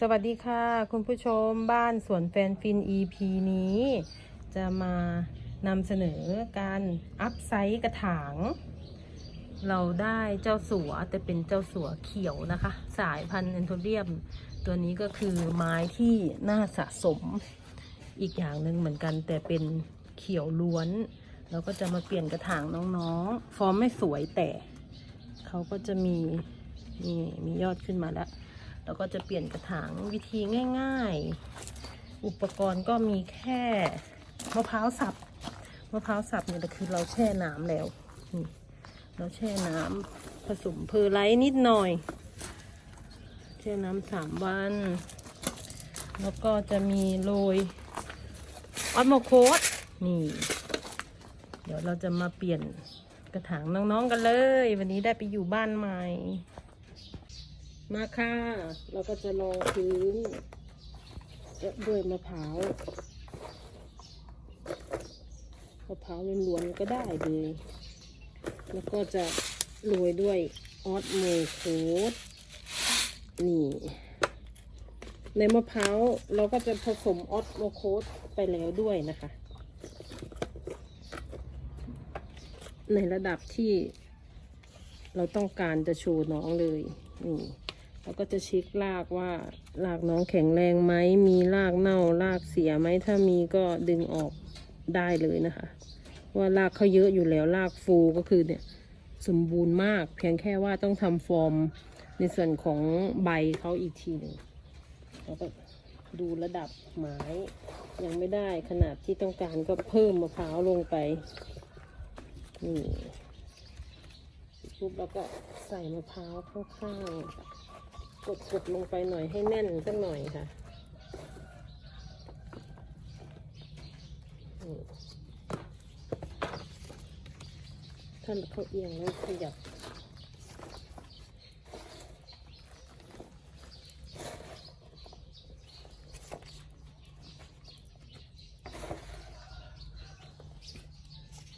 สวัสดีค่ะ คุณผู้ชมบ้านสวนแฟนฟิน EP นี้ จะมานำเสนอการอัพไซส์กระถาง เราได้เจ้าสัวแต่เป็นเจ้าสัวเขียวนะคะ สายพันธุ์แอนโทเรียม ตัวนี้ก็คือไม้ที่น่าสะสมอีกอย่างหนึ่งเหมือนกัน แต่เป็นเขียวล้วน เราก็จะมาเปลี่ยนกระถางน้องๆ ฟอร์มไม่สวยแต่ เขาก็จะมีนี่มียอดขึ้นมาแล้ว แล้วก็จะเปลี่ยนกระถางวิธีง่ายๆ อุปกรณ์ก็มีแค่มะพร้าวสับมะพร้าวสับเนี่ยคือเราแช่น้ำแล้วนี่เราแช่น้ำผสมเพอร์ไลท์นิดหน่อย แช่น้ำสามวัน แล้วก็จะมีโรยออสโมโคสนี่ เดี๋ยวเราจะมาเปลี่ยนกระถางน้องๆกันเลย วันนี้ได้ไปอยู่บ้านใหม่ มาค่ะ เราก็จะลองพื้นด้วยมะพร้าวมะพร้าวล้วนๆก็ได้เลย แล้วก็จะโรยด้วยออสโมโคสนี่ ในมะพร้าวเราก็จะผสมออสโมโคสไปแล้วด้วยนะคะ ในระดับที่เราต้องการจะโชว์น้องเลยนี่ เราก็จะเช็ครากว่า รากน้องแข็งแรงไหม มีรากเน่า รากเสียไหม ถ้ามีก็ดึงออกได้เลยนะคะ ว่ารากเขาเยอะอยู่แล้ว รากฟูก็คือเนี่ยสมบูรณ์มาก เพียงแค่ว่าต้องทำฟอร์มในส่วนของใบเขาอีกทีหนึ่งแล้วก็ดูระดับไม้ยังไม่ได้ขนาดที่ต้องการก็เพิ่มมะพร้าวลงไปนี่ปุ๊บแล้วก็ใส่มะพร้าวข้างๆ กดกดลงไปหน่อยให้แน่นสักหน่อยค่ะนี่ถ้าเขาเอียงแล้วขยับ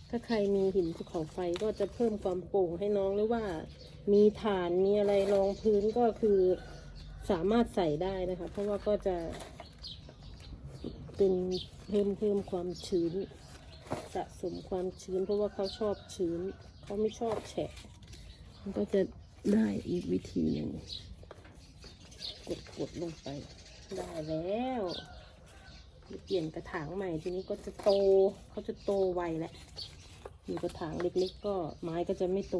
ถ้าใครมีหินภูเขาไฟก็จะเพิ่มความโป่งให้น้องหรือว่า มีฐานมีอะไรรองพื้นก็คือสามารถใส่ได้นะคะ เพราะว่าก็จะเป็นเพิ่มเพิ่มความชื้น สะสมความชื้น เพราะว่าเขาชอบชื้น เขาไม่ชอบแฉะ มันก็จะได้อีกวิธีหนึ่งกดกดลงไป ได้แล้วเปลี่ยนกระถางใหม่ทีนี้ก็จะโตเขาจะโตไวแหละอยู่กระถางเล็กๆ ก็ไม้ก็จะไม่โต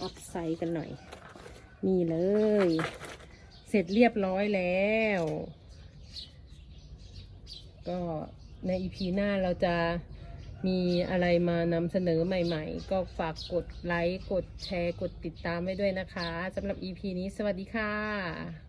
อัพไซด์กันหน่อย นี่เลย เสร็จเรียบร้อยแล้ว ก็ในอีพีหน้าเราจะมีอะไรมานำเสนอใหม่ๆ ก็ฝากกดไลค์ กดแชร์ กดติดตามไว้ด้วยนะคะสำหรับ EP นี้สวัสดีค่ะ